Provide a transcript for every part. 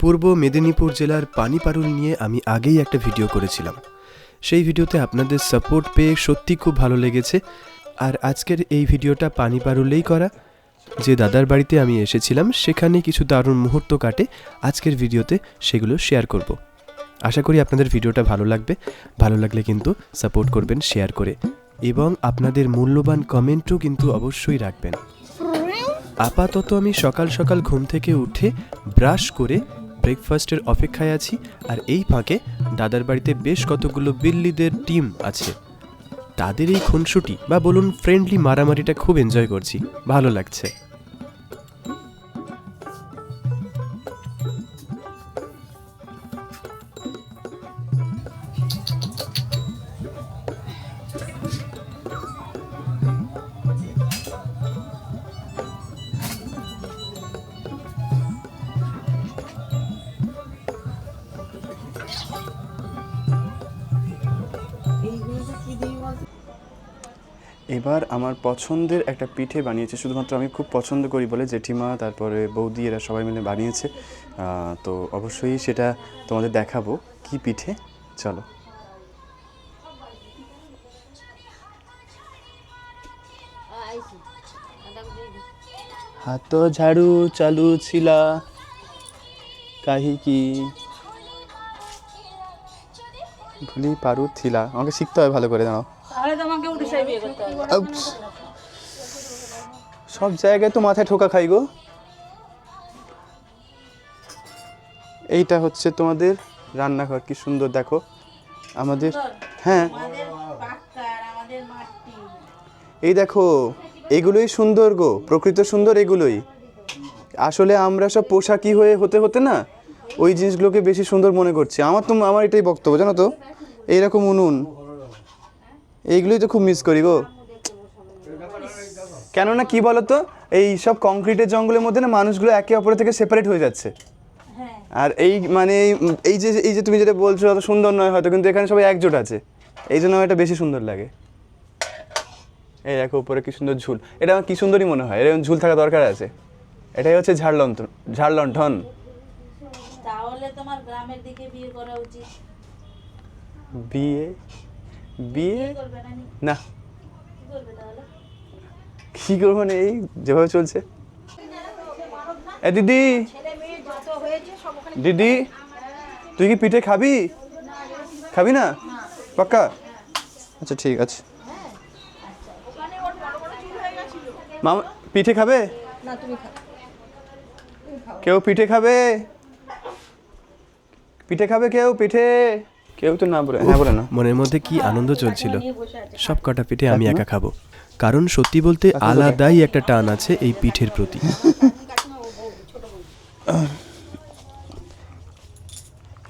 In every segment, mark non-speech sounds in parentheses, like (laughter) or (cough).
পূর্ব মেদিনীপুর জেলার পানিপারুল নিয়ে আমি আগেই একটা ভিডিও করেছিলাম। সেই ভিডিওতে আপনাদের সাপোর্ট পেয়ে সত্যি খুব ভালো লেগেছে। আর আজকের এই ভিডিওটা পানিপারুলেই করা। যে দাদার বাড়িতে আমি এসেছিলাম, সেখানে কিছু দারুণ মুহূর্ত কাটে। আজকের ভিডিওতে সেগুলো শেয়ার করব। আশা করি আপনাদের ভিডিওটা ভালো লাগবে। ভালো লাগলে কিন্তু সাপোর্ট করবেন শেয়ার করে। এবং আপনাদের মূল্যবান কমেন্টও কিন্তু অবশ্যই রাখবেন। আপাতত আমি সকাল সকাল ঘুম থেকে উঠে ব্রাশ করে ব্রেকফাস্টের অপেক্ষায় আছি, আর এই ফাঁকে দাদার বাড়িতে বেশ কতগুলো বিল্লিদের টিম আছে। তাদের এই খুনসুটি বা বলুন ফ্রেন্ডলি মারামারিটা খুব এনজয় করছি, ভালো লাগছে। এবার আমার পছন্দের একটা পিঠে বানিয়েছে, শুধুমাত্র আমি খুব পছন্দ করি বলে জেঠিমা, তারপরে বৌদি, এরা সবাই মিলে বানিয়েছে। তো অবশ্যই সেটা তোমাদের দেখাবো, কি পিঠে? চলো। হাত ঝাড়ু চালু ছিলা কাহিকি ভুলি পারু থিলা আমাকে শিখতে হয় ভালো করে হবে। সব জায়গায় তো মাথায় ঠোকা খাই গো। এইটা হচ্ছে তোমাদের রান্নাঘর কি সুন্দর দেখো। আমাদের হ্যাঁ। এই দেখো এগুলোই সুন্দর গো প্রকৃত সুন্দর এগুলোই। আসলে আমরা সব পোশাকি হয়ে হতে হতে না ওই জিনিসগুলোকে বেশি সুন্দর মনে করছি। আমার তো আমার এটাই বক্তব্য জানো তো? এইরকম উনুন। এইগুলোই তো খুব মিস করি গো। কেননা কি বলতো? এই সব কংক্রিটের জঙ্গলের মধ্যে না মানুষগুলো একে অপরের থেকে সেপারেট হয়ে যাচ্ছে। হ্যাঁ। আর এই মানে এই- যে এই যে তুমি যেটা বলছো অত সুন্দর নয় হয়তো কিন্তু এখানে সবাই একজোট আছে। এই জন্য আমার এটা বেশি সুন্দর লাগে। এই দেখো উপরে কি সুন্দর ঝুল। এটা আমার কি সুন্দরই মনে হয়। এরকম ঝুল থাকা দরকার আছে। এটাই হচ্ছে ঝাড় লন্ঠন ঝাড় লণ্ঠন তোমার গ্রামের দিকে বিয়ে করা উচিত। বিয়ে? বিয়ে? না। কি কি করব মানে এই যেভাবে চলছে? এ দিদি! দিদি! তুই কি পিঠে খাবি? খাবি না? পাক্কা? আচ্ছা ঠিক আছে। মামা পিঠে খাবে। কেউ পিঠে খাবে? পিঠে খাবে কেউ? পিঠে? কেউ তো না বলে। হ্যাঁ বলে না। মনের মধ্যে কি আনন্দ চলছিল? সব কটা পিঠে আমি একা খাব। কারণ সত্যি বলতে আলাদাই একটা টান আছে এই পিঠের প্রতি।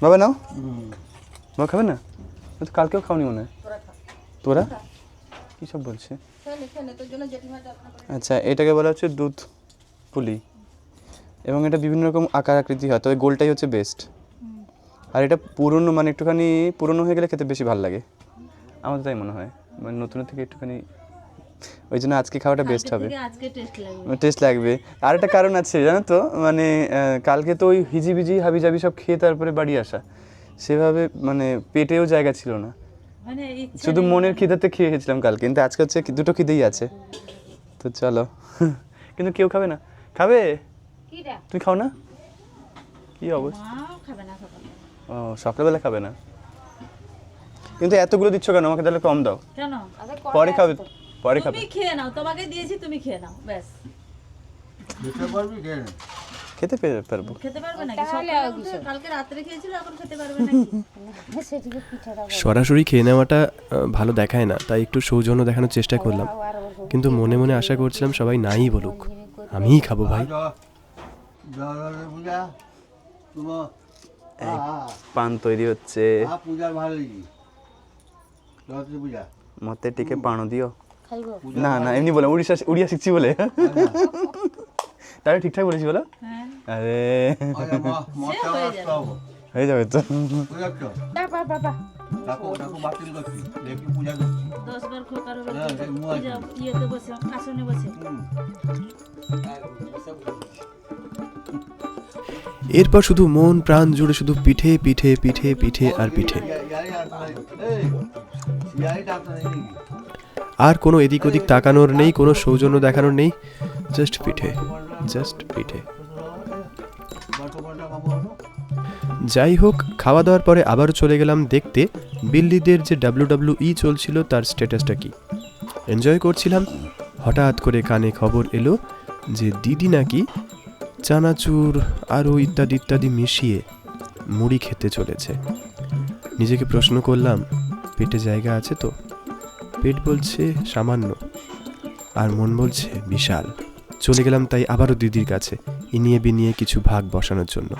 বাবা নাও। বাবা খাবে না? তো কালকেও খাওনি মনে হয়। তোরা কী সব বলছে? আচ্ছা এটাকে বলা হচ্ছে দুধ পুলি। এবং এটা বিভিন্ন রকম আকার আকৃতি হয় তবে গোলটাই হচ্ছে বেস্ট আর এটা পুরনো মানে একটুখানি পুরনো হয়ে গেলে খেতে বেশি ভালো লাগে। আমার তাই মনে হয়। মানে নতুনের থেকে একটুখানি ওই জন্য আজকে খাওয়াটা বেস্ট হবে। টেস্ট লাগবে। আর একটা কারণ আছে জানো তো? মানে কালকে তো ওই হিজিবিজি হাবিজাবি সব খেয়ে তারপরে বাড়ি আসা। সেভাবে মানে পেটেও জায়গা ছিল না। মানে শুধু মনের খিদাতে খেয়ে এসেছিলাম কালকে। কিন্তু আজকে হচ্ছে দুটো খিদেই আছে। তো চলো। (laughs) কিন্তু কেউ খাবে না। খাবে? তুমি খাও না? কি অবস্থা। ও সকালবেলা খাবে না কিন্তু এতগুলো দিচ্ছ কেন আমাকে তাহলে কম দাও কেন পরে খাবে পরে খাবে তুমি খেয়ে নাও তোমাকে দিয়েছি তুমি খেয়ে নাও ব্যাস খেতে পেরে পারব খেতে পারবে নাকি সকালে কালকে রাত্রে খেয়েছিল এখন খেতে পারবে নাকি সরাসরি খেয়ে নেওয়াটা ভালো দেখায় না তাই একটু সৌজন্য দেখানোর চেষ্টা করলাম কিন্তু মনে মনে আশা করছিলাম সবাই নাই বলুক আমিই খাব ভাই পান তৈরি হচ্ছে। পূজার ভালো পূজা। মতে টিকে পানো দিও। না না এমনি বলে উড়িষ্যা উড়িয়া শিখছি বলে। তাহলে ঠিকঠাক বলেছি বলো? হ্যাঁ। আরে। মশলা হয়ে যাবে। তো। হ্যাঁ, বসে আসনে বসে। এরপর শুধু মন, প্রাণ জুড়ে শুধু পিঠে পিঠে পিঠে পিঠে আর পিঠে। আর কোনো এদিক ওদিক তাকানোর নেই, কোনো সৌজন্য দেখানোর নেই জাস্ট পিঠে জাস্ট পিঠে। যাই হোক, খাওয়া দাওয়ার পরে আবারও চলে গেলাম দেখতে, বিল্লিদের যে ডাব্লিউ ই চলছিল তার স্ট্যাটাসটা কি। এনজয় করছিলাম, হঠাৎ করে কানে খবর এলো যে দিদি নাকি চানাচুর আরও ইত্যাদি ইত্যাদি মিশিয়ে মুড়ি খেতে চলেছে। নিজেকে প্রশ্ন করলাম পেটে জায়গা আছে তো? পেট বলছে সামান্য আর মন বলছে বিশাল। চলে গেলাম তাই আবারও দিদির কাছে ইনিয়ে বিনিয়ে কিছু ভাগ বসানোর জন্য।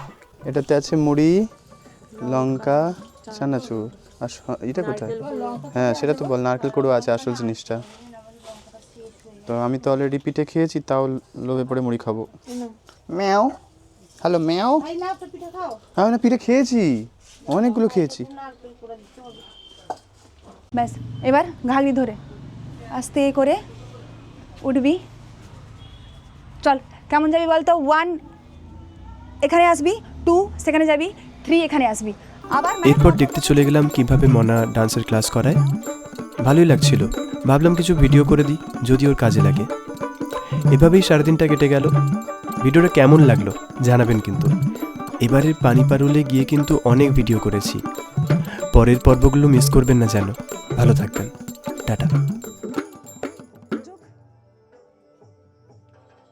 এটাতে আছে মুড়ি লঙ্কা চানাচুর। আর এটা কোথায়? হ্যাঁ সেটা তো বল নারকেল কুড়ো আছে আসল জিনিসটা। তো আমি তো অলরেডি পিঠে খেয়েছি তাও লোভে পড়ে মুড়ি খাব। ম্যাও। হ্যালো ম্যাও? এই না পিঠা খাও। আমি না পিঠে খেয়েছি। অনেকগুলো খেয়েছি। ব্যাস এবার ঘাগরি ধরে। আস্তে করে উঠবি। চল কেমন যাবি বলতো? ওয়ান এখানে আসবি। টু সেখানে যাবি। থ্রি এখানে আসবি। আবার এরপর দেখতে চলে গেলাম কীভাবে মনা ডান্সের ক্লাস করায়। ভালোই লাগছিল। ভাবলাম কিছু ভিডিও করে দিই, যদি ওর কাজে লাগে। এভাবেই সারাদিনটা কেটে গেল। ভিডিওটা কেমন লাগল জানাবেন কিন্তু। এবারের পানি পারুলে গিয়ে কিন্তু অনেক ভিডিও করেছি। পরের পর্বগুলো মিস করবেন না যেন। ভালো থাকবেন। টাটা।